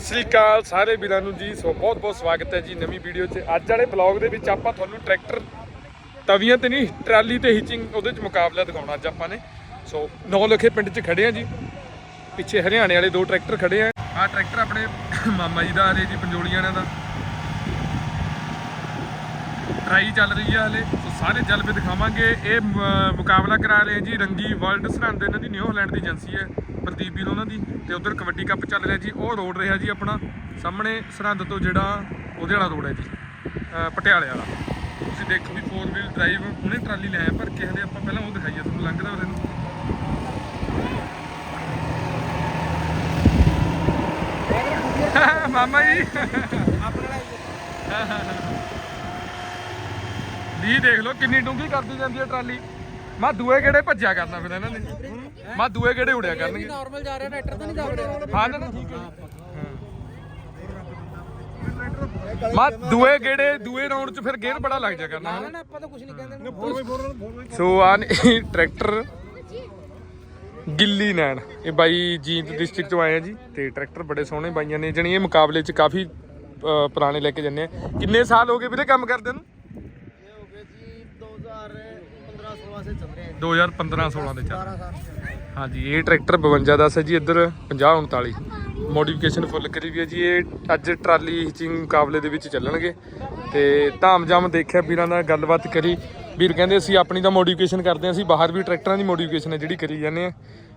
ਸਤਿ ਸ੍ਰੀ ਅਕਾਲ ਸਾਰੇ ਵੀਰਾਂ ਨੂੰ ਜੀ। ਸੋ ਬਹੁਤ ਬਹੁਤ ਸਵਾਗਤ ਹੈ ਜੀ ਨਵੀਂ ਵੀਡੀਓ 'ਚ। ਅੱਜ ਵਾਲੇ ਬਲੌਗ ਦੇ ਵਿੱਚ ਆਪਾਂ ਤੁਹਾਨੂੰ ਟਰੈਕਟਰ ਤਵੀਆਂ ਤੇ ਨਹੀਂ, ਟਰਾਲੀ ਤੇ ਹਿਚਿੰਗ ਉਹਦੇ 'ਚ ਮੁਕਾਬਲਾ ਦਿਖਾਉਣਾ ਅੱਜ ਆਪਾਂ ਨੇ। ਸੋ ਨੌ ਲਖੇ ਪਿੰਡ 'ਚ ਖੜੇ ਆ ਜੀ। ਪਿੱਛੇ ਹਰਿਆਣੇ ਵਾਲੇ ਦੋ ਟਰੈਕਟਰ ਖੜੇ ਆ। ਆਹ ਟਰੈਕਟਰ ਆਪਣੇ ਮਾਮਾ ਜੀ ਦਾ ਆ ਰਿਹਾ ਜੀ ਪੰਜੋਲੀਆਂ ਦਾ। ਟਰਾਈ ਚੱਲ ਰਹੀ ਹੈ ਹਲੇ। ਸੋ ਸਾਰੇ ਜਲਵੇ ਦਿਖਾਵਾਂਗੇ। ਇਹ ਮੁਕਾਬਲਾ ਕਰਾ ਰਹੇ ਜੀ। ਰੰਗੀ ਵਰਲਡ ਸਰਹੰਦ ਇਹਨਾਂ ਦੀ ਨਿਊ ਦੀ ਏਜੰਸੀ ਹੈ। ਪ੍ਰਦੀਪ ਵੀਰ ਉਹਨਾਂ ਦੀ ਤੇ ਉਧਰ ਕਬੱਡੀ ਕੱਪ ਚੱਲ ਰਿਹਾ ਜੀ, ਉਹ ਰੋਡ ਰਿਹਾ ਜੀ ਆਪਣਾ, ਸਾਹਮਣੇ ਸਰਹੰਦ ਤੋਂ ਜਿਹੜਾ ਉਹਦੇ ਵਾਲਾ ਰੋਡ ਹੈ ਜੀ ਪਟਿਆਲੇ ਵਾਲਾ। ਤੁਸੀਂ ਦੇਖੋ ਵੀ 4 ਵੀਲ ਡਰਾਈਵ ਉਹਨੇ ਟਰਾਲੀ ਲੈ ਪਰ ਕਿਸੇ ਦੇ ਆਪਾਂ ਪਹਿਲਾਂ ਉਹ ਦਿਖਾਈਏ ਤੁਹਾਨੂੰ ਲੰਘਦਾ ਉਹਦੇ ਨੂੰ ਮਾਮਾ ਜੀ। ਵੀ ਦੇਖ ਲਓ ਕਿੰਨੀ ਡੂੰਗੀ ਕਰਦੀ ਜਾਂਦੀ ਹੈ ਟਰਾਲੀ। ਮੈਂ ਦੂਏ ਕਿਹੜੇ ਭੱਜਿਆ ਕਰਨਾ ਫਿਰ ਇਹਨਾਂ ਨੇ? ਮੈਂ ਦੂਏ ਕਿਹੜੇ ਉੜਿਆ ਕਰਨਗੇ? ਨਾਰਮਲ ਜਾ ਰਿਹਾ ਟਰੈਕਟਰ ਤਾਂ ਨਹੀਂ ਜਾ ਰਿਹਾ। ਹਾਂ ਨਾ ਨਾ ਠੀਕ ਹੈ। ਮੈਂ ਦੂਏ ਗੇੜੇ ਦੂਏ ਰਾਉਂਡ 'ਚ ਫਿਰ ਗੇਅਰ ਬੜਾ ਲੱਗ ਜਾ ਕਰਨਾ ਨਾ ਨਾ? ਆਪਾਂ ਤਾਂ ਕੁਝ ਨਹੀਂ ਕਹਿੰਦੇ। ਸੋ ਆ ਨੇ ਟਰੈਕਟਰ ਗਿੱਲੀ ਨੈਣ। ਇਹ ਬਾਈ ਜੀਂਦ ਡਿਸਟ੍ਰਿਕਟ ਤੋਂ ਆਏ ਆ ਜੀ ਤੇ ਟਰੈਕਟਰ ਬੜੇ ਸੋਹਣੇ ਬਾਈਆਂ ਨੇ ਜਣੀ ਇਹ ਮੁਕਾਬਲੇ 'ਚ ਕਾਫੀ ਪੁਰਾਣੇ ਲੈ ਕੇ ਜੰਨੇ ਆ। ਕਿੰਨੇ ਸਾਲ ਹੋ ਗਏ ਵੀਰੇ ਕੰਮ ਕਰਦੇ ਨੂੰ? ਇਹ ਹੋ ਗਏ ਜੀ 2015 16 ਸੇ ਚੱਲ ਰਹੇ 2015 16 ਦੇ ਚੱਲ ਹਾਂਜੀ, ਇਹ ਟਰੈਕਟਰ 52 ਦਾ ਹੈ ਜੀ, ਇੱਧਰ 50 39 ਮੋਡੀਫਿਕੇਸ਼ਨ ਫੁੱਲ ਕਰੀ ਵੀ ਹੈ ਜੀ, ਇਹ ਅੱਜ ਟਰਾਲੀ ਹਿਚਿੰਗ ਮੁਕਾਬਲੇ ਦੇ ਵਿੱਚ ਚੱਲਣਗੇ। ਤੇ ਧਾਮ-ਜਾਮ ਦੇਖਿਆ ਵੀਰਾਂ ਨਾਲ ਗੱਲਬਾਤ ਕਰੀ। ਵੀਰ ਕਹਿੰਦੇ ਅਸੀਂ ਆਪਣੀ ਤਾਂ ਮੋਡੀਫਿਕੇਸ਼ਨ ਕਰਦੇ ਹਾਂ, ਅਸੀਂ ਬਾਹਰ ਵੀ ਟਰੈਕਟਰਾਂ ਦੀ ਮੋਡੀਫਿਕੇਸ਼ਨ ਹੈ ਜਿਹੜੀ ਕਰੀ ਜਾਂਦੇ ਆ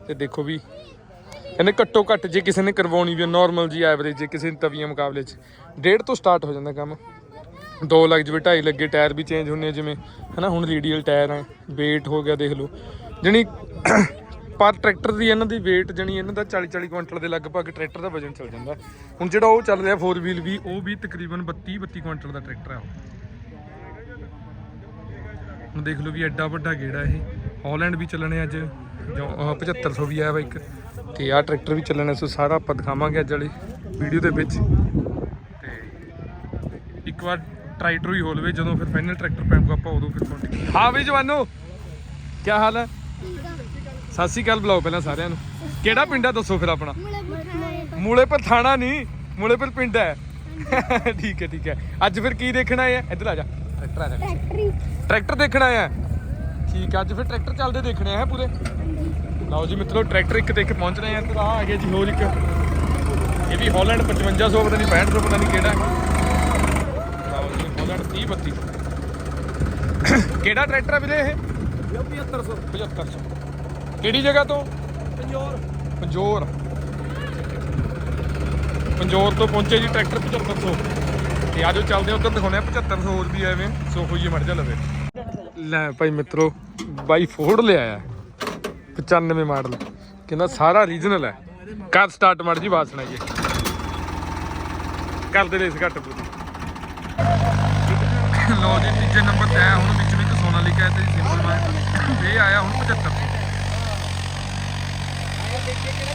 ਤੇ ਦੇਖੋ ਵੀ ਕਹਿੰਦੇ ਘੱਟੋ ਘੱਟ ਜੇ ਕਿਸੇ ਨੇ ਕਰਵਾਉਣੀ ਵੀ ਨਾਰਮਲ ਜੀ ਐਵਰੇਜ ਜੇ ਕਿਸੇ ਤਵੀਆਂ ਮੁਕਾਬਲੇ 'ਚ। ਡੇਢ ਤੋਂ ਸਟਾਰਟ ਹੋ ਜਾਂਦਾ ਕੰਮ। 2 ਲੱਖ ਜਿਵੇਂ 2.5 ਲੱਗੇ, ਟਾਇਰ ਵੀ ਚੇਂਜ ਹੁੰਨੇ ਆ ਜਿਵੇਂ। ਹਨਾ, ਹੁਣ ਰੇਡੀਅਲ ਟਾਇਰ ਆ, weight ਹੋ ਗਿਆ ਦੇਖ ਲਓ। ਜਣੀ ਪਰ ਟਰੈਕਟਰ ਦੀ ਇਹਨਾਂ ਦੀ weight ਜਣੀ ਇਹਨਾਂ ਦਾ 40 40 ਕੁਇੰਟਲ ਦੇ ਲਗਭਗ ਟਰੈਕਟਰ ਦਾ ਵਜਨ ਚੱਲ ਜਾਂਦਾ। ਹੁਣ ਜਿਹੜਾ ਉਹ ਚੱਲ ਰਿਹਾ 4 ਵੀਲ ਵੀ, ਉਹ ਵੀ ਤਕਰੀਬਨ 32 32 ਕੁਇੰਟਲ ਦਾ ਟਰੈਕਟਰ ਆ ਉਹ। ਹੁਣ ਦੇਖ ਲਓ ਵੀ ਐਡਾ ਵੱਡਾ ਗੇੜਾ ਇਹ। ਹਾਲੈਂਡ ਵੀ ਚੱਲਣੇ ਅੱਜ, ਜੋ ਅਹ 7500 ਵੀ ਆਇਆ ਵਾ ਇੱਕ। ਤੇ ਆਹ ਟਰੈਕਟਰ ਵੀ ਚੱਲਣੇ, ਸੋ ਸਾਰਾ ਆਪਾਂ ਦਿਖਾਵਾਂਗੇ ਅੱਜ ਵਾਲੀ ਵੀਡੀਓ ਦੇ ਵਿੱਚ। ਤੇ ਇੱਕ ਵਾਰ ਟਰਾਈ ਟਰੂ ਹੀ ਹੋਲਵੇ ਜਦੋਂ ਫਿਰ ਫਾਈਨਲ ਟਰੈਕਟਰ ਪੈਂਗਾ ਆਪਾਂ ਉਦੋਂ ਫਿਰ ਕੰਟੀਨਿਊ ਹਾਂ ਵੀ ਜਵਾਨੋ ਕੀ ਹਾਲ ਹੈ? ਸਤਿ ਸ਼੍ਰੀ ਅਕਾਲ ਬੁਲਾਓ ਪਹਿਲਾਂ ਸਾਰਿਆਂ ਨੂੰ। ਕਿਹੜਾ ਪਿੰਡ ਹੈ ਦੱਸੋ ਫਿਰ ਆਪਣਾ? ਮੂਲੇ ਪਰ ਥਾਣਾ ਨਹੀਂ ਮੂਲੇ ਪਰ ਪਿੰਡ ਹੈ। ਠੀਕ ਹੈ ਠੀਕ ਹੈ। ਅੱਜ ਫਿਰ ਕੀ ਦੇਖਣਾ ਹੈ ਇੱਧਰ ਆ ਜਾ। ਟਰੈਕਟਰ ਆ ਜਾ ਟਰੈਕਟਰ ਦੇਖਣਾ ਹੈ ਠੀਕ ਹੈ ਅੱਜ ਫਿਰ ਟਰੈਕਟਰ ਚੱਲਦੇ ਦੇਖਣੇ ਆ ਪੂਰੇ। ਲਓ ਜੀ ਮਿੱਤਰੋ ਟਰੈਕਟਰ ਇੱਕ ਦੇਖ ਕੇ ਪਹੁੰਚ ਰਹੇ ਆ ਤੇ ਆ ਆ ਗਿਆ ਜੀ ਹੋਰ ਇੱਕ। ਇਹ ਵੀ ਹਾਲੈਂਡ 5500 ਪਤਾ ਨਹੀਂ 6500 ਪਤਾ ਨਹੀਂ ਕਿਹੜਾ। ਹੈ ਲਓ ਜੀ ਹਾਲੈਂਡ 30 32 ਕਿਹੜਾ ਟਰੈਕਟਰ ਹੈ ਵੀਰੇ ਇਹ? 7500 7500 ਕਿਹੜੀ ਜਗ੍ਹਾ ਤੋਂ? ਪੰਜੋਰ। ਪੰਜੋਰ। ਪੰਜੋਰ ਤੋਂ ਪਹੁੰਚੇ ਜੀ ਟਰੈਕਟਰ 7500 ਤੇ ਆਜੋ ਚੱਲਦੇ ਆ ਉਧਰ ਦਿਖਾਉਣੇ ਆ 7500 ਹੋਰ ਵੀ ਐਵੇਂ। ਸੋ ਹੋਈਏ ਮੜ ਜਾ ਲਵੇ। ਲੈ ਭਾਈ ਮਿੱਤਰੋ ਬਾਈ ਫੋਰਡ ਲਿਆ ਆ 95 ਮਾਡਲ। ਕਹਿੰਦਾ ਸਾਰਾ ਰੀਜਨਲ ਹੈ। ਕਰ ਸਟਾਰਟ ਮੜ ਜੀ ਬਾਤ ਸੁਣਾਈਏ। ਕਰਦੇ ਰੇਸ ਘੱਟ ਪੂਰੀ। ਲੋ ਜੀ ਤੀਜੇ ਨੰਬਰ ਤੇ ਹੁਣ ਵਿੱਚ ਵਿੱਚ ਸੋਨਾਲੀਕਾ ਤੇ ਸਿੰਪਲ ਮਾਰ ਇਹ ਆਇਆ ਹੁਣ 75 Thank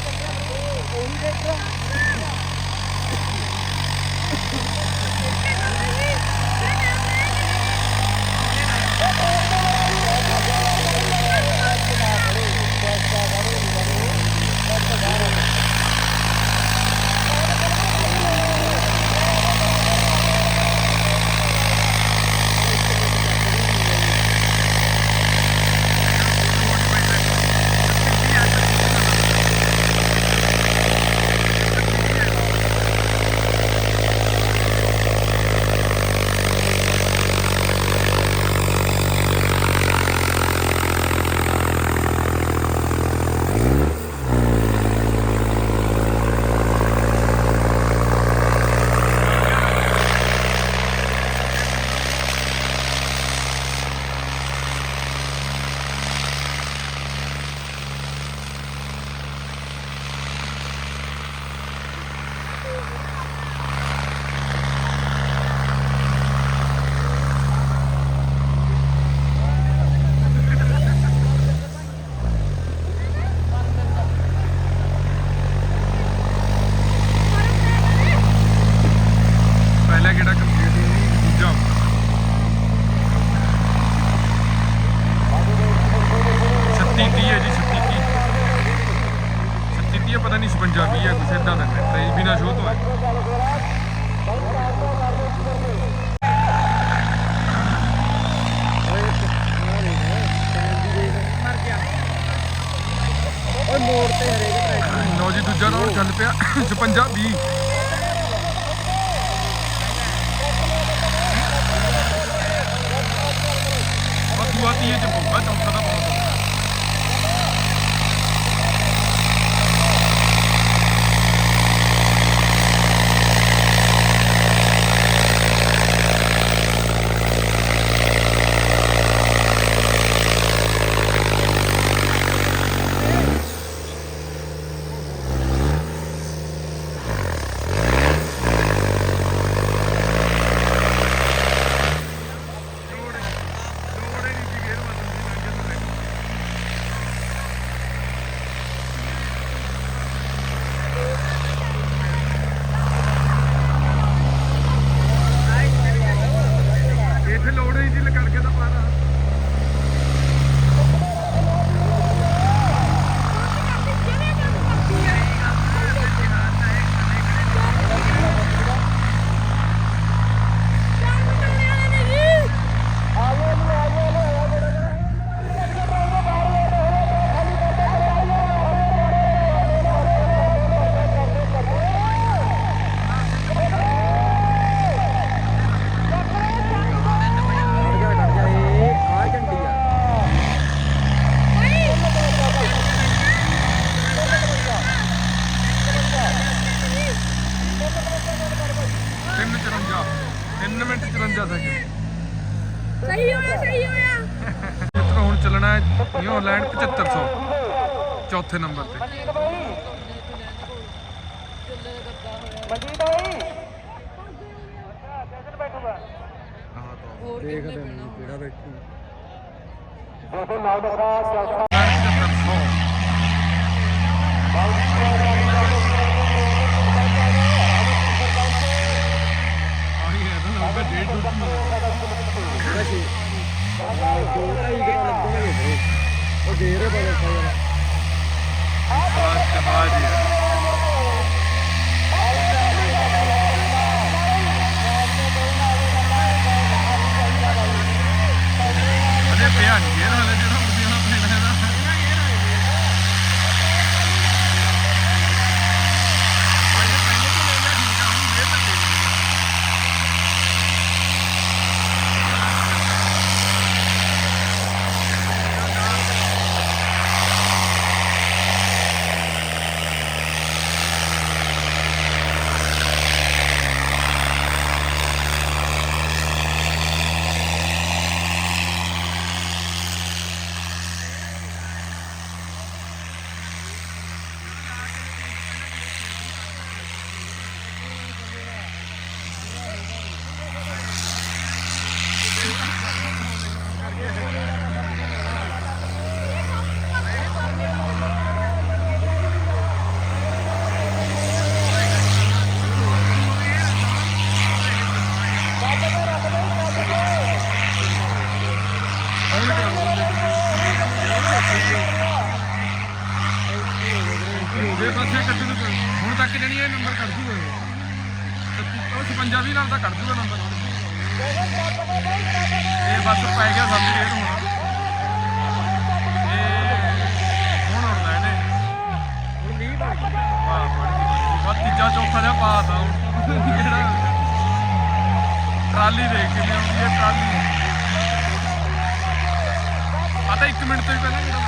you. ਤੋਂ ਹੈ ਓਏ ਜੀ ਦੂਜਾ ਰਾਊਂਡ ਚੱਲ ਪਿਆ। 56 20 ਬਸ ਦੂਆ ਤੀਏ ਚ ਪਊਗਾ ਚੌਥਾ ਦਾ ਬਹੁਤ ਔਖਾ ਹੈ। ਇੱਥੇ ਲੋੜ ਨਹੀਂ ਸੀ ਲਗੜ ਕੇ ਤਾਂ ਪਾਣਾ ਖੜ ਜਾ ਖੜ ਜਾ ਇਹ ਆ ਝੰਡੀ ਆ ਤਿੰਨ 54 3 ਮਿੰਟ 54 ਸੈਕਿੰਡ ਸਹੀ ਹੋਇਆ। ਸਹੀ ਹੁਣ ਚੱਲਣਾ ਹੈ ਨਿਊਜ਼ੀਲੈਂਡ 7500 ਚੌਥੇ ਨੰਬਰ ਤੇ। ਦੇਖਦੇ ਹਾਂ ਕਿਹੜਾ ਬੈਠੂ 7500 ਆਹੀ ਹੈ। ਤਾਂ ਲੱਗਦਾ ਡੇਢ ਡੂਢ ਮਹੀਨਾ ਵੈਸੇ ਦੋ ਢਾਈ ਕਿਲੋ ਲੱਗਣਗੇ ਵੀਰੇ ਉਹ ਦੇ ਰਹੇ ਬੜੇ ਯਾਰ ਜਹਾਜ਼ ਜਹਾਜ਼ ਹੀ ਹੈ ਅਜੇ ਜਿਹੜਾ ਮੁੰਡਿਆਂ ਪੈਣਾ ਇਹਦਾ ਜੇ ਪਾਸੇ ਕੱਢੂ ਨੂੰ ਕੋਈ- ਹੁਣ ਤੱਕ ਜਣੀ ਇਹ ਨੰਬਰ ਕੱਢ ਦੂਗਾ। ਇਹ। ਉਹ 56 ਵੀ ਨਾਲ ਤਾਂ ਕੱਢ ਦੂਗਾ ਨੰਬਰ ਇਹ ਬਸ ਪੈ ਗਿਆ ਸਮਝ ਡੇਢ ਹੋਣਾ। ਇਹ ਹੁਣ ਉੜਦਾ ਇਹਨੇ। ਹੁਣ ਮੀਂਹ ਪਾ ਗਿਆ ਵਾਹ ਬੜੀ ਬਸ ਤੀਜਾ ਚੌਥਾ ਜਿਹਾ ਪਾਸ ਆ ਹੁਣ। ਜਿਹੜਾ ਟਰਾਲੀ ਦੇਖ ਕੇ ਲਿਆਉਂਦੀ ਹੈ ਟਰਾਲੀ। ਆ ਤਾਂ 1 ਮਿੰਟ ਤੋਂ ਹੀ ਪਹਿਲਾਂ ਜਿਹੜਾ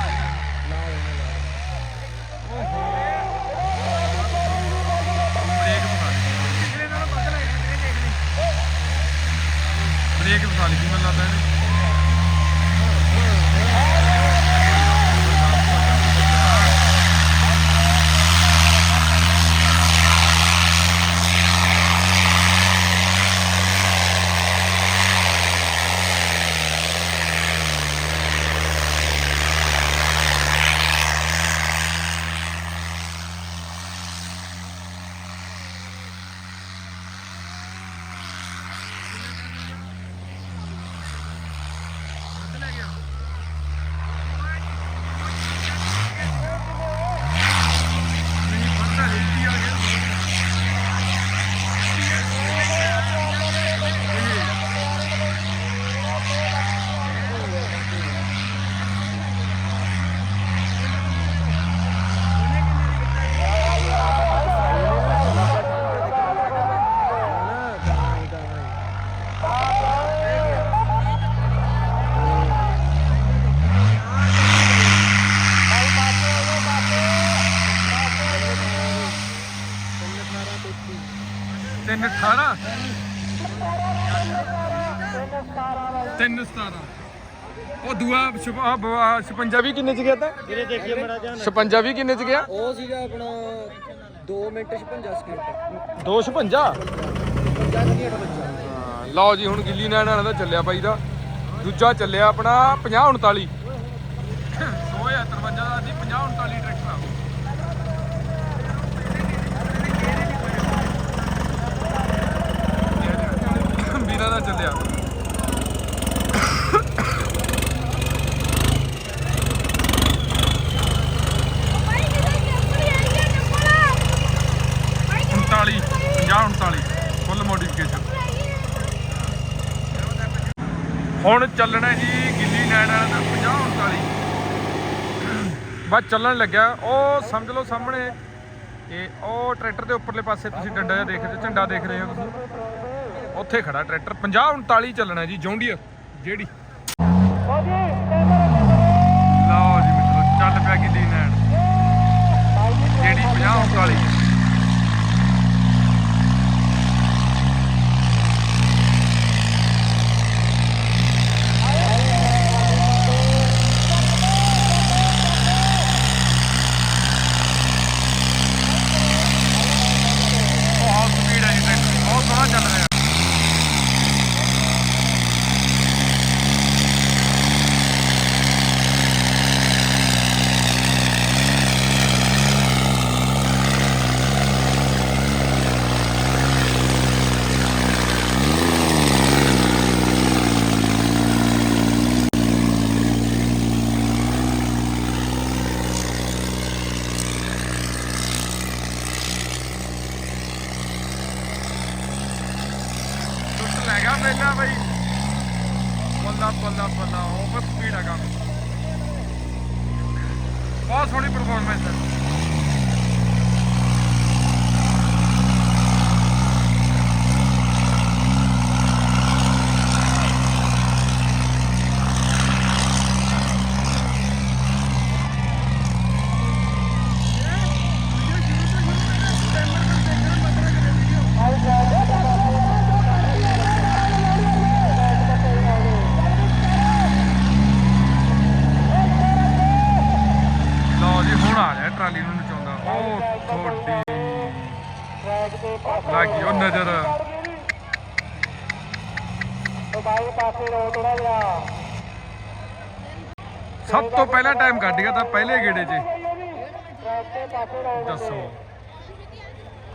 ਬ੍ਰੇਕ ਫਸਾ ਲਈ ਮੈਨੂੰ ਲੱਗਦਾ ਇਹਨੇ ਤਿੰਨ 18 ਤਿੰਨ 17 ਉਹ ਦੂਆ 56 ਵੀ ਕਿੰਨੇ ਚ ਗਿਆ ਤਾਂ? ਵੀਰੇ ਦੇਖੀਏ ਮੜਾ ਜਾਨ 56 ਵੀ ਕਿੰਨੇ ਚ ਗਿਆ? ਉਹ ਸੀਗਾ ਆਪਣਾ 2 ਮਿੰਟ 56 ਸਕਿੰਟ 256 50 ਸਕਿੰਟ ਬੱਚਾ? ਲਓ ਜੀ ਹੁਣ ਗਿੱਲੀ ਨੈਣ ਵਾਲਾ ਦਾ ਚੱਲਿਆ ਬਾਈ ਦਾ। ਦੂਜਾ ਚੱਲਿਆ ਆਪਣਾ 50 39 2053 ਦਾ ਸੀ 50 39 ਟਰੈਕਟਰ ਦਾ ਚੱਲਿਆ? ਭਾਈ ਕਿਹਦੇ ਚੱਪਲ ਆਈ ਹੈ ਚੱਪਲ ਭਾਈ 39 50 39 ਫੁੱਲ ਮੋਡੀਫਿਕੇਸ਼ਨ ਹੁਣ ਚੱਲਣਾ ਜੀ ਗਿੱਲੀ ਨੈਣ ਵਾਲਾ ਦਾ 50 39 ਬਸ ਚੱਲਣ ਲੱਗਿਆ। ਉਹ ਸਮਝ ਲਓ ਸਾਹਮਣੇ। ਇਹ ਉਹ ਟਰੈਕਟਰ ਦੇ ਉੱਪਰਲੇ ਪਾਸੇ ਤੁਸੀਂ ਡੰਡਾ ਜਿਹਾ ਦੇਖ ਰਹੇ ਝੰਡਾ ਦੇਖ ਰਹੇ ਹੋ ਤੁਸੀਂ। ਉੱਥੇ ਖੜਾ ਟਰੈਕਟਰ। 50 39 ਚੱਲਣਾ ਜੀ, ਜੌਂਡੀਅਰ। ਜਿਹੜੀ। ਲਓ ਜੀ ਮਿੱਤਰੋ, ਚੱਲ ਪਿਆ ਗਿੱਲੀ ਨੈਣ ਜਿਹੜੀ 50 39 ਬਹੁਤ ਸਪੀਡ ਹੈ ਜੀ ਟਰੈਕਟਰ ਬਹੁਤ ਸੋਹਣਾ ਚੱਲ ਰਿਹਾ ਟੁੱਟ ਲੈ ਗਿਆ ਮੇਲਾ ਬਈ ਬੱਲਾ ਬੱਲਾ ਬੱਲਾ ਓਵਰ ਸਪੀਡ ਹੈਗਾ ਬਹੁਤ ਸੋਹਣੀ ਪਰਫਾਰਮੈਂਸ ਹੈ ਲਓ ਜੀ ਹੁਣ ਆ ਰਿਹਾ ਟਰਾਲੀ ਨੂੰ ਨਚਾਉਂਦਾ ਉਹ ਥੋੜੀ ਲੱਗੀ ਉਹ ਨਜ਼ਰ ਸਭ ਤੋਂ ਪਹਿਲਾ ਟਾਈਮ ਕੱਢ ਗਿਆ ਤਾਂ ਪਹਿਲੇ ਗੇੜੇ 'ਚ। ਦੱਸੋ।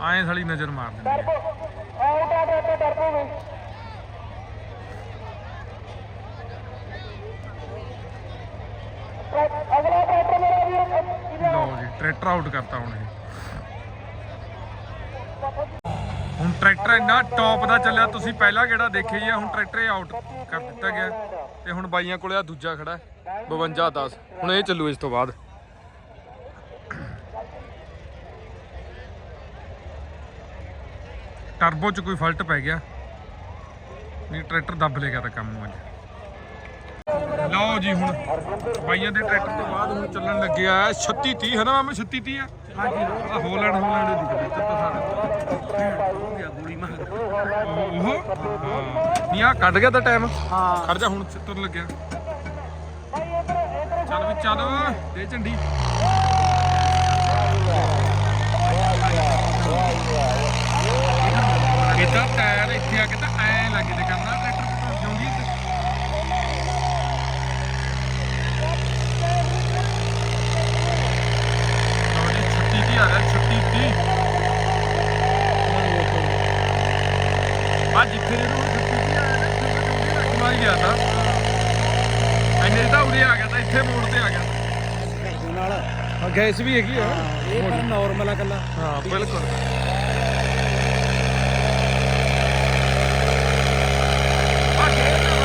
ਆਏ ਸਾਲੀ ਨਜ਼ਰ ਮਾਰ ਦਿੰਦੀ ਲਓ ਜੀ ਟਰੈਕਟਰ ਆਊਟ ਕਰਤਾ ਹੁਣ ਇਹ ਹੁਣ ਟਰੈਕਟਰ ਇੰਨਾ ਟੌਪ ਦਾ ਚੱਲਿਆ, ਤੁਸੀਂ ਪਹਿਲਾਂ ਕਿਹੜਾ ਦੇਖਿਆ ਹੀ ਹੁਣ ਟਰੈਕਟਰ ਇਹ ਆਊਟ ਕਰ ਦਿੱਤਾ ਗਿਆ। ਤੇ ਹੁਣ ਬਾਈਆਂ ਕੋਲੇ ਆ ਦੂਜਾ ਖੜਾ 52 10 ਹੁਣ ਇਹ ਚੱਲੂ ਇਸ ਤੋਂ ਬਾਅਦ। ਟਰਬੋ 'ਚ ਕੋਈ ਫਲਟ ਪੈ ਗਿਆ। ਨਹੀਂ, ਟਰੈਕਟਰ ਦੱਬ ਲੇਗਾ ਤਾਂ ਕੰਮ ਨੂੰ ਅੱਜ। ਲਓ ਜੀ ਹੁਣ, ਬਾਈਆਂ ਦੇ ਟਰੈਕਟਰ ਤੋਂ ਬਾਅਦ ਹੁਣ ਚੱਲਣ ਲੱਗਿਆ 36 30 ਹਨਾ ਨਾ ਮਾਮਾ? 36 30 ਆ ਹਾਂਜੀ। ਆ ਹੋਲੈਂਡ ਹੋਲੈਂਡ ਦੀ ਦਿਖਦਾ ਇੱਧਰ ਤਾਂ ਸਾਡੇ ਹੋ ਗਿਆ ਗੋਲੀ ਮਾਰ ਉਹ ਨਹੀਂ ਆ ਕੱਢ ਗਿਆ ਤਾਂ ਟਾਈਮ ਹਾਂ। ਖੜ ਜਾ ਹੁਣ ਤੁਰ ਲੱਗਿਆ। ਚੱਲ ਵੀ ਚੱਲ ਦੇ ਝੰਡੀ। ਇਹਦਾ ਟਾਇਰ ਇੱਥੇ ਆ ਕੇ ਤਾਂ ਐ ਲੱਗੇ ਤੇ ਕਰਨਾ ਟਰੈਕਟਰ ਟੁੱਟ ਜਾਊਗੀ ਲਓ ਛੁੱਟੀ ਦੀ ਆ ਰਿਹਾ ਛੁੱਟੀ ਦੀ ਆ ਜਿੱਥੇ ਨੂੰ ਛੁੱਟੀ ਦੀ ਆ ਰਿਹਾ ਉੱਥੇ ਤਾਂ ਜਲਦੀ ਰੱਖ ਮਾਰੀ ਗਿਆ ਤਾਂ। ਐਨੇ ਤਾਂ ਉਰੇ ਆ ਗਿਆ ਤਾਂ ਇੱਥੇ ਮੋੜ ਤੇ ਆ ਗਿਆ। ਨਾਲ ਹਾਂ ਗੈਸ ਵੀ ਹੈਗੀ ਆ। ਇਹ ਪਰ ਨਾਰਮਲ ਆ ਕੱਲਾ ਹਾਂ ਬਿਲਕੁਲ। ਆ ਗੇਰ ਨਾ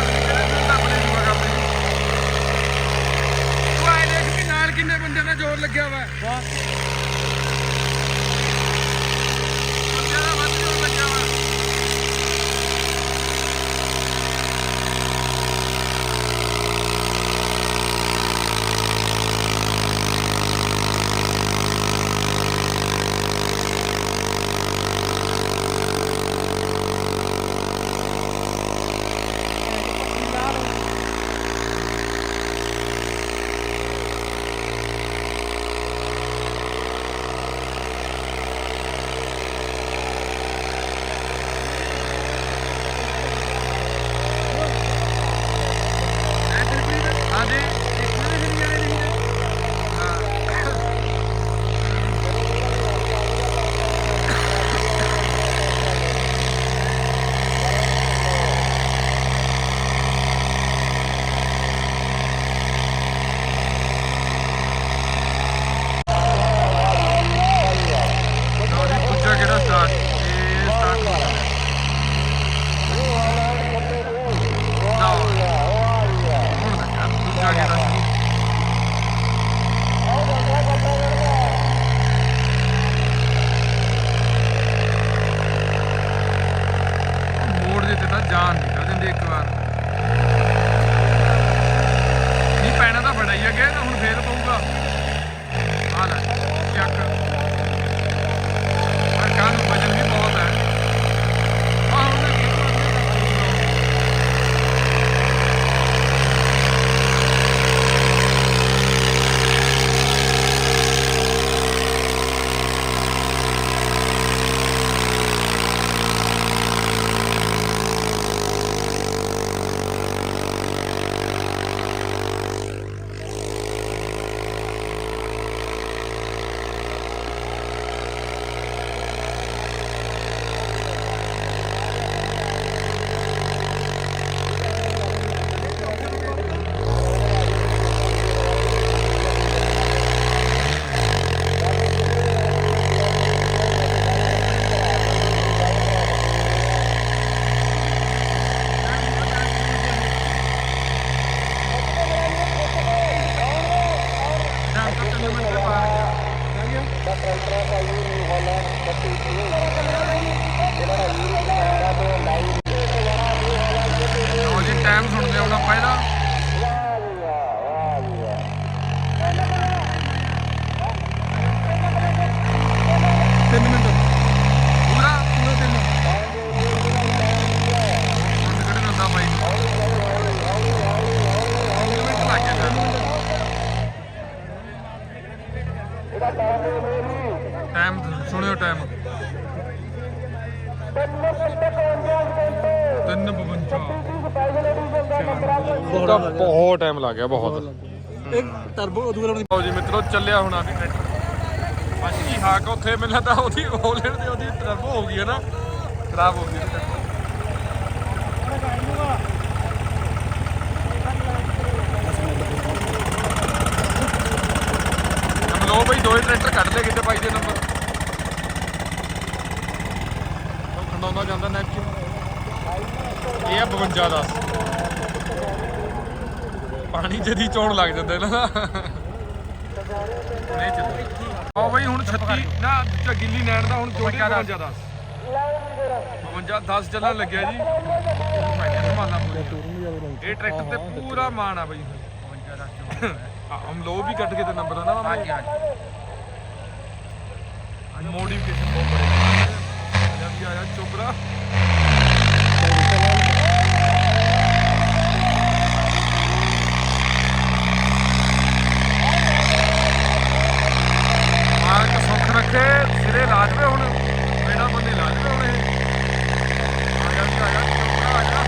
ਬਹੁਤ ਟਾਈਮ ਲੱਗ ਗਿਆ ਬਹੁਤ। ਇੱਕ ਟਰਬੋ ਦੂਰ ਆਪਣੀ ਲਓ ਜੀ ਮਿੱਤਰੋ ਚੱਲਿਆ ਹੁਣ ਆ ਵੀ ਟਰੈਕਟਰ ਬਾਕੀ ਹਾਕ ਉੱਥੇ ਮੈਨੂੰ ਲੱਗਦਾ ਉਹਦੀ ਹੋਲੈਂਡ ਦੀ ਉਹਦੀ ਟਰਬੋ ਹੋ ਗਈ ਹੈ ਨਾ। ਖਰਾਬ ਹੋ ਗਈ ਲੋ ਬਈ ਦੋਏ ਟਰੈਕਟਰ ਕੱਢ ਲਏ ਕਿਤੇ ਬਾਈ ਦੇ ਨੰਬਰ ਉਹ ਖੰਡਾਉਂਦਾ ਜਾਂਦਾ ਨੈਪਕਿਨ ਇਹ ਆ 52 ਦਾ। ਪਾਣੀ ਜਦੀ ਚੋਣ ਲੱਗ ਜਾਂਦਾ ਨਹੀਂ ਚੱਲਦਾ। ਆਓ ਬਈ ਹੁਣ 36 ਨਾ ਦੂਜਾ ਗਿੱਲੀ ਨੈਣ ਦਾ ਹੁਣ ਜੋੜੀ 52 ਦਾ 52 10 ਚੱਲਣ ਲੱਗਿਆ ਜੀ। ਇਹ ਟਰੈਕਟਰ ਤੇ ਪੂਰਾ ਮਾਣ ਆ ਬਈ। 52 ਦਾ ਹਮ ਲੋ ਵੀ ਕੱਟ ਕੇ ਤੇ ਨੰਬਰ ਆ ਨਾ ਹਾਂਜੀ ਹਾਂਜੀ। ਮੋਡੀਫਿਕੇਸ਼ਨ ਬਹੁਤ ਬੜੇ। ਆ ਵੀ ਆਇਆ ਚੋਬਰਾ ਸਿਰੇ ਲਾਜਵੇ ਹੁਣ ਮੇਰਾ ਬੰਦੇ ਲਾਜਵੇ ਹੁਣ ਇਹ ਆ ਜਾ ਵੀ ਆ ਜਾ ਚੋਬਰਾ ਆ ਜਾ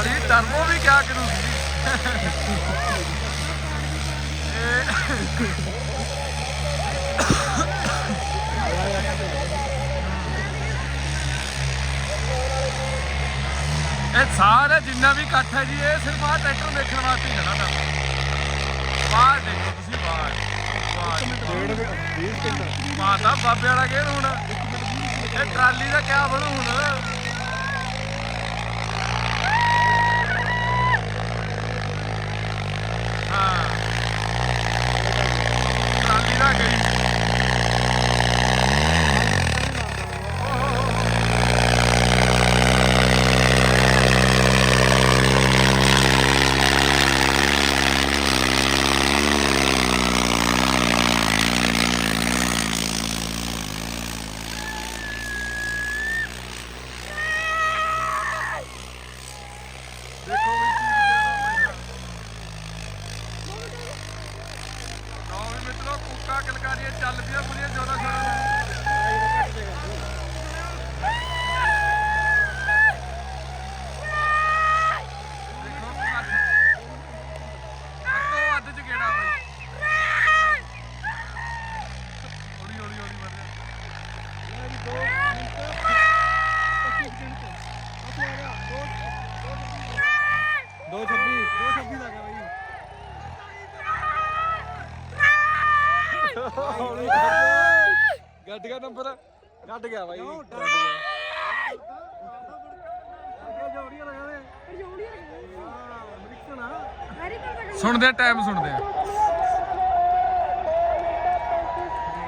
ਅਰੇ ਟਰਬੋ ਵੀ ਕਿਆ ਕਰੂਗੀ ਇਹ ਜਿੰਨਾ ਵੀ ਇਕੱਠ ਹੈ ਜੀ ਇਹ ਸਿਰਫ ਆ ਟਰੈਕਟਰ ਦੇਖਣ ਵਾਸਤੇ ਹੀ ਖੜਾ ਤਾਂ ਬਾਹਰ ਦੇਖੋ ਤੁਸੀਂ ਬਾਹਰ। ਬਾਹਰ। ਮਾਤਾ ਬਾਬੇ ਵਾਲਾ ਗੇਰ ਹੁਣ। ਇਹ ਟਰਾਲੀ ਦਾ ਕਿਆ ਬਣੂ ਹੁਣ ਹਾਂ ਟਰਾਲੀ ਦਾ ਗਈ ਦੇਖੋ ਵੀ ਕੀ ਵਿਚਾਰਾ ਲਓ ਵੀ ਮਿੱਤਰੋ ਕੁੱਕਾ ਕਲਕਾਰੀਆਂ ਚੱਲਦੀਆਂ ਪੂਰੀਆਂ ਜੋਰਾਂ ਸ਼ੋਰਾਂ ਨਾਲ ਦੇਖੋ ਅੱਧ ਅੱਧੋ ਅੱਧ ਚ ਗੇੜਾ ਬਈ ਹੌਲੀ ਹੌਲੀ ਹੌਲੀ ਵੱਧ ਰਿਹਾ ਦੋ 26 ਦੋ 26 ਦਾ ਗਿਆ ਬਾਈ ਗੱਡ ਗਿਆ ਨੰਬਰ? ਕੱਢ ਗਿਆ ਬਾਈ। ਸੁਣਦੇ ਟਾਈਮ ਸੁਣਦੇ ਆ।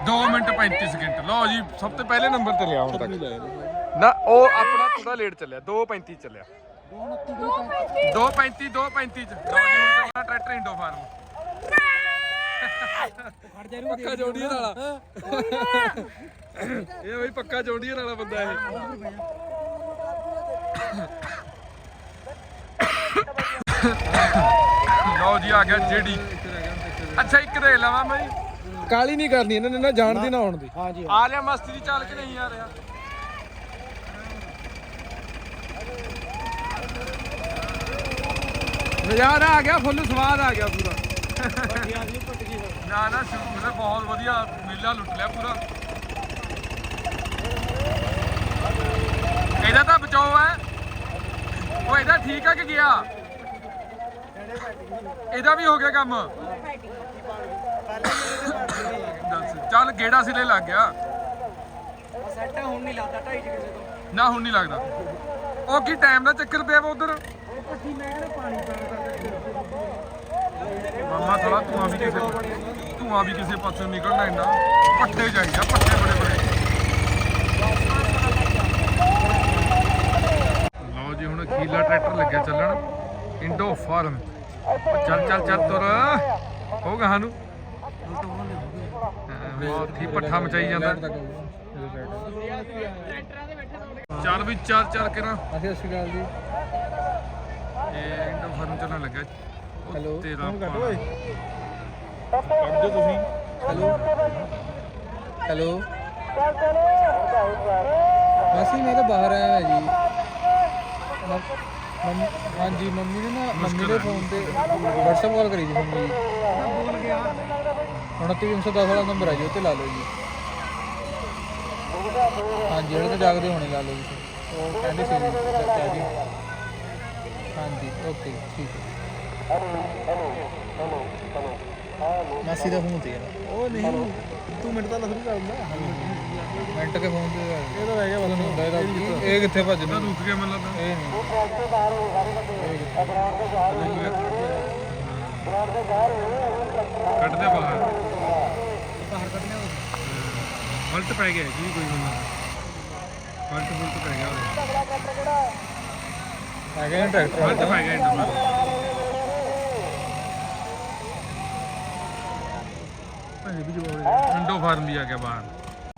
2 ਮਿੰਟ 35 ਸਕਿੰਟ। ਲਓ ਜੀ ਸਭ ਤੋਂ ਪਹਿਲੇ ਨੰਬਰ ਤੇ ਲਿਆ ਹੁਣ ਤੱਕ। ਨਾ ਉਹ ਆਪਣਾ ਥੋੜਾ ਲੇਟ ਚੱਲਿਆ। 2:35 ਚੱਲਿਆ। 2:35 2:35 ਚ। ਲਓ ਜੀ ਹੁਣ ਚੱਲਣਾ ਟਰੈਕਟਰ ਇੰਡੋ ਫਾਰਮ ਪੱਕਾ ਜੋੜੀਏ ਵਾਲਾ। ਇਹ ਬਈ ਪੱਕਾ ਜੋੜੀਏ ਵਾਲਾ ਬੰਦਾ ਇਹ। ਲਓ ਜੀ ਆ ਗਿਆ ਜੇਡੀ। ਅੱਛਾ ਇੱਕ ਦੇ ਲਵਾਂ ਮੈਂ ਕਾਲੀ ਨਹੀਂ ਕਰਨੀ ਇਹਨਾਂ ਨੇ ਨਾ ਜਾਣ ਦੀ ਨਾ ਆਉਣ ਦੀ। ਹਾਂਜੀ ਆ ਰਿਹਾ ਮਸਤੀ ਦੀ ਚੱਲ ਕੇ ਨਹੀਂ ਆ ਰਿਹਾ? ਨਜ਼ਾਰਾ ਆ ਗਿਆ ਫੁੱਲ ਸਵਾਦ ਆ ਗਿਆ ਪੂਰਾ। ਪੱਟੀਆਂ ਦੀ ਪੱਟੀਆਂ ਨਾ ਨਾ, ਸ਼ੁਰੂ ਬਹੁਤ ਵਧੀਆ ਮੇਲਾ ਲੁੱਟ ਲਿਆ ਪੂਰਾ। ਇਹਦਾ ਤਾਂ ਬਚਾਓ ਹੈ। ਉਹ ਇਹਦਾ ਠੀਕ ਆ ਕਿ ਗਿਆ? ਇਹਦਾ ਵੀ ਹੋ ਗਿਆ ਕੰਮ। ਦੱਸ, ਚੱਲ ਗੇੜਾ ਸਿਰੇ ਲੱਗ ਗਿਆ। ਸੈੱਟ ਹੁਣ ਨਹੀਂ ਲੱਗਦਾ ਢਾਈ ਚ ਕਿਸੇ ਤੋਂ ਨਾ, ਹੁਣ ਨਹੀਂ ਲੱਗਦਾ। ਉਹ ਕੀ ਟਾਈਮ ਦਾ ਚੱਕਰ ਪਿਆ ਵਾ ਉਧਰ? ਪੱਟੀ ਮੈਂ ਪਾਣੀ ਪੈਣ ਮਾਮਾ ਥੋੜਾ ਧੂਆਂ ਵੀ ਕਿਸੇ ਧੂਆਂ ਵੀ ਕਿਸੇ ਪਾਸੋਂ ਨਿਕਲਣਾ ਇੰਨਾ। ਪੱਠੇ ਚਾਹੀਦਾ ਪੱਠੇ ਬੜੇ ਬੜੇ। ਲਓ ਜੀ ਹੁਣ ਖੀਲਾ ਟਰੈਕਟਰ ਲੱਗਿਆ ਚੱਲਣ। ਇੰਡੋ ਫਾਰਮ ਚੱਲ ਚੱਲ ਚੱਲ ਤੁਰ। ਹੋ ਗਾ ਸਾਨੂੰ? ਬਹੁਤ ਹੀ ਪੱਠਾ ਮਚਾਈ ਜਾਂਦਾ। ਚੱਲ ਵੀ ਚੱਲ ਚੱਲ ਕੇ ਨਾ ਅਸੀਂ ਸ਼੍ਰੀ ਅਕਾਲ ਜੀ। ਇਹ ਇੰਡੋ ਫਾਰਮ ਚੱਲਣ ਲੱਗਾ ਹੈਲੋ ਤੇਰਾ ਫੋਨ ਕੱਟ ਪਾ- ਓਏ। ਕੱਢ ਦਿਓ ਤੁਸੀਂ ਹੈਲੋ। ਹੈਲੋ। ਮਾਸੀ ਮੈਂ ਤਾਂ ਬਾਹਰ ਆਇਆ ਜੀ। ਮੰਮ- ਹਾਂਜੀ ਮੰਮੀ ਨੇ ਨਾ ਮੰਮੀ ਦੇ ਫੋਨ ਤੇ WhatsApp ਕਾਲ ਕਰੀ ਸੀ ਮੰਮੀ ਜੀ। ਬੋਲ ਗਿਆ। 29310 ਵਾਲਾ ਨੰਬਰ ਆ ਜੀ ਉਹ ਤੇ ਲਾ ਲਓ ਜੀ। ਹਾਂਜੀ ਜਿਹੜੇ ਤਾਂ ਜਾਗਦੇ ਹੋਣੇ ਲਾ ਲਓ ਜੀ। ਉਹ ਕਹਿੰਦੇ ਸੀ ਜੀ ਚਾਚਾ ਜੀ। ਹਾਂਜੀ ਓਕੇ ਠੀਕ ਹੈ। ਮਾਸੀ ਦਾ ਫੋਨ ਤੇ ਯਾਰ ਉਹ ਨਹੀਂ ਤੂੰ ਮਿੰਟ ਤਾਂ ਸ਼ੁਰੂ ਕਰ ਦਿੰਦਾ ਮਿੰਟ ਕੇ ਫੋਨ ਤੇ ਇਹ ਤਾਂ ਰਹਿ ਗਿਆ ਬਸ। ਹੁੰਦਾ ਇਹਦਾ ਇਹ ਕਿੱਥੇ ਤਾਂ ਭੱਜਦਾ ਰੁਕ ਗਿਆ ਮੈਨੂੰ ਲੱਗਦਾ। ਇਹ ਨਹੀਂ। ਕੱਢ ਦੇ ਬਾਹਰ। ਬਾਹਰ ਕੱਢਨੇ ਫਲਟ ਪੈ ਗਿਆ ਜੀ ਕੋਈ ਬੰਦਾ ਫਲਟ ਫੁਲਟ ਪੈ ਗਿਆ ਗਿਆ ਟਰੈਕਟਰ। ਫਲਟ ਪੈ ਗਿਆ ਇੰਡੋ ਵੀ ਜਵਾਬ ਇੰਡੋ ਫਾਰਮ ਵੀ ਆ ਗਿਆ ਬਾਹਰ।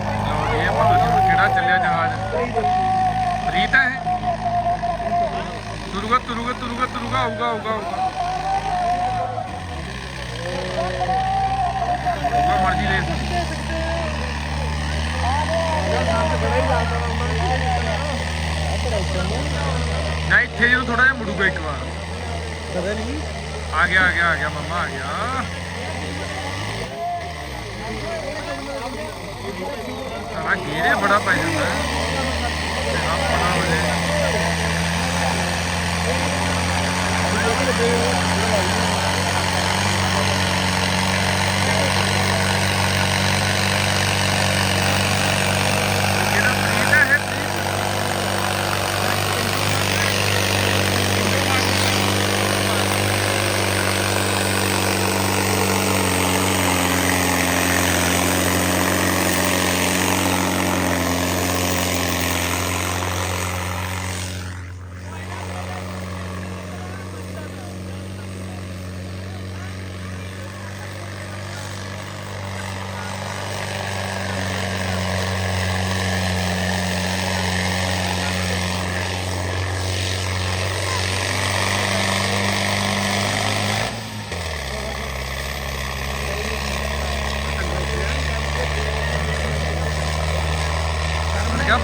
ਲਓ ਜੀ, ਇਹ ਪਤਾ ਨਹੀਂ ਕਿਹੜਾ ਚੱਲਿਆ ਜਹਾਜ਼। ਰੀਤ ਹੈ ਇਹ? ਤੁਰੂਗਾ ਤੁਰੂਗਾ ਤੁਰੂਗਾ ਤੁਰੂਗਾ ਆਊਗਾ ਆਊਗਾ ਆਊਗਾ। ਆਊਗਾ ਮਰਜ਼ੀ ਲੈ ਨਾ ਇੱਥੇ ਜਦੋਂ ਥੋੜਾ ਜਿਹਾ ਮੁੜੂਗਾ ਇੱਕ ਵਾਰ। ਕਦੇ ਨਹੀਂ। ਆ ਗਿਆ ਆ ਗਿਆ ਆ ਗਿਆ ਮੰਮਾ ਆ ਗਿਆ। ਸਾਲਾ ਗੇਰੇ ਬੜਾ ਪੈ ਜਾਂਦਾ ਹੈ ਤੇਰਾ ਬੜਾ ਵਜੇ ਕਿਹੜਾ ਪ੍ਰੀਤ ਹੈ ਇਹ ਪ੍ਰੀਤ?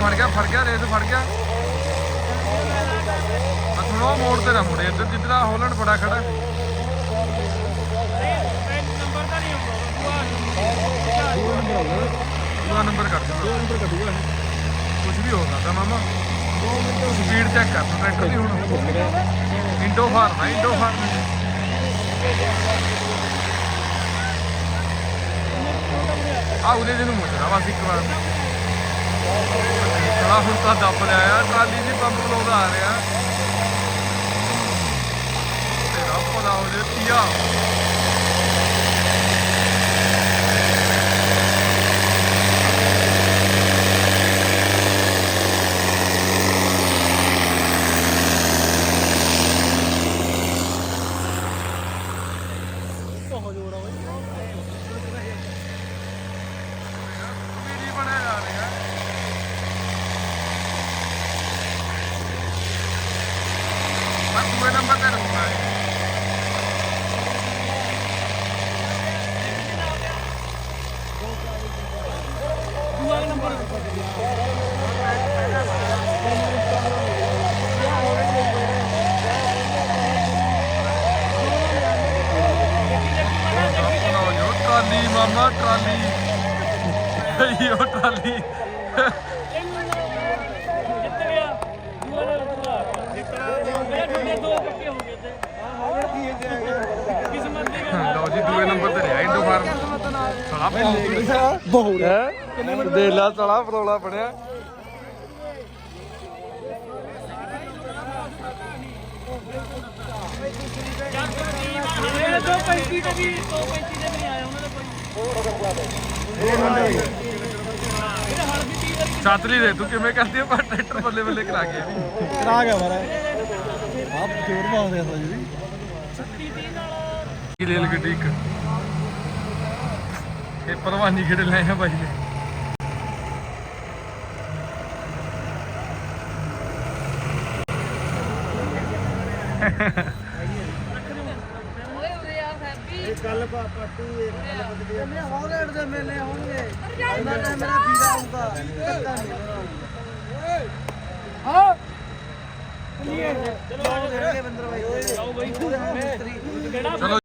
ਫੜ ਗਿਆ ਫੜ ਗਿਆ ਰੇਸ ਫੜ ਗਿਆ। ਆ ਥੋੜਾ ਮੋੜ ਤੇ ਨਾ ਮੁੜੇ ਇੱਧਰ ਜਿੱਧਰ ਹੋਲੈਂਡ ਬੜਾ ਖੜਾ। ਦੂਆ ਨੰਬਰ ਕਰ ਦੇ ਦੋ ਨੰਬਰ ਕੱਢੂਗਾ ਕੁਝ ਵੀ ਹੋ ਸਕਦਾ ਮਾਮਾ। ਸਪੀਡ ਚੈੱਕ ਕਰ ਟਰੈਕਟਰ ਦੀ ਹੁਣ। ਇੰਡੋ ਫਾਰਮ ਹੈ ਇੰਡੋ ਫਾਰਮ ਆ ਉਹਦੇ ਜਿਹਨੂੰ ਮੁੱਛਣਾ ਬਸ ਇੱਕ ਵਾਰ। ਚਲਾ ਹੁਣ ਤਾਂ ਦੱਬ ਲਿਆ ਆ ਟਰਾਲੀ ਦੀ ਪੰਪ ਲਾਉਂਦਾ ਆ ਰਿਹਾ। ਤੇਰਾ ਭਲਾ ਹੋ ਜੇ ਪੀਆ ਬਹੁਤ ਜੋੜਾ ਓਏ ਵੀਡੀਓ ਬਣਾਇਆ ਜਾ ਰਿਹਾ ਮੈਂ ਦੂਏ ਨੰਬਰ ਤੇ ਰਹੂੰਗਾ ਮਾਮਾ ਟਰਾਲੀ ਇਹ ਉਹ ਟਰਾਲੀ ਜਿੱਤ ਗਿਆ ਦੂਆ ਨਾਲ ਦੂਆ ਮੇਰੇ ਠੰਡੇ ਦੋ ਪੱਕੇ ਹੋ ਗਏ ਤੇ ਕਿਸਮਤ ਦੀ ਗੱਲ ਲਓ ਜੀ ਦੂਏ ਨੰਬਰ ਤੇ ਰਿਹਾ ਇੰਡੋ ਫਾਰਮ ਸਾਲਾ ਬਹੁਤ ਹੈ। ਦੇ ਲਾ ਸਾਲਾ ਪਰੋਲਾ ਬਣਿਆ। ਇਹ ਦੋ 35 ਤੇ ਵੀ 235 ਤੇ ਵੀ ਨਹੀਂ ਆਇਆ ਉਹਨਾਂ ਦਾ ਕੋਈ ਛਾਤਰੀ ਦੇ ਤੂੰ ਕਿਵੇਂ ਕਰਦੀ ਆ? ਪਰ ਟਰੈਕਟਰ ਬੱਲੇ ਬੱਲੇ ਕਰਾ ਗਿਆ ਕਰਾ ਗਿਆ ਮਾਰਾ ਆਪ ਜੋਰ ਮਾਉਂਦੇ ਆ ਜੀ। ਕੀ ਰੇਲ ਗੱਡੀ ਇੱਕ? ਇਹ ਪਰਵਾਨੀ ਖੇੜੇ ਲੈ ਆ ਬਾਈ ਨੇ? ਓਏ ਉਰੇ ਆ ਹੈਪੀ ਕੱਲ ਪਾਪੂ ਇਹ ਹੌਲੈਂਡ ਦੇ ਮੇਲੇ ਹੋਣਗੇ ਉਹਨਾਂ ਨੇ ਮੇਰਾ ਵੀਰਾ ਆਊਗਾ ਹਾਂ ਚਲੋ ਦੇਣਗੇ ਬੰਦਰ ਬਾਈ ਚਲੋ